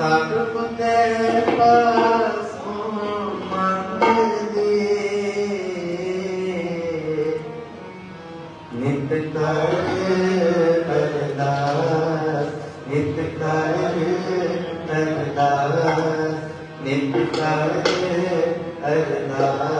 ਸਭ ਦੇ ਪਾਸੋਂ ਮੰਗਦੇ ਨਿਤ ਕਰ ਬਰਦਾਸ ਨਿਤ ਕਰ ਬਰਦਾਸ ਨਿਤ ਕਰ ਅਰਦਾਸ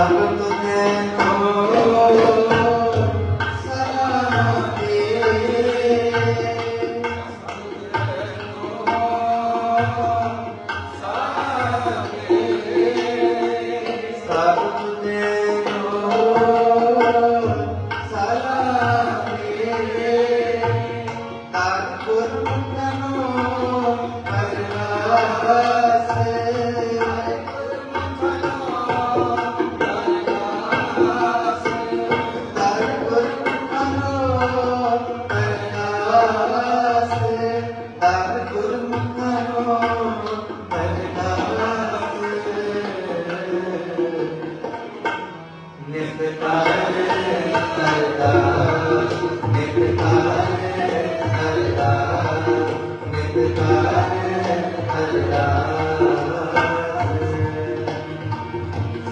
ਸਭ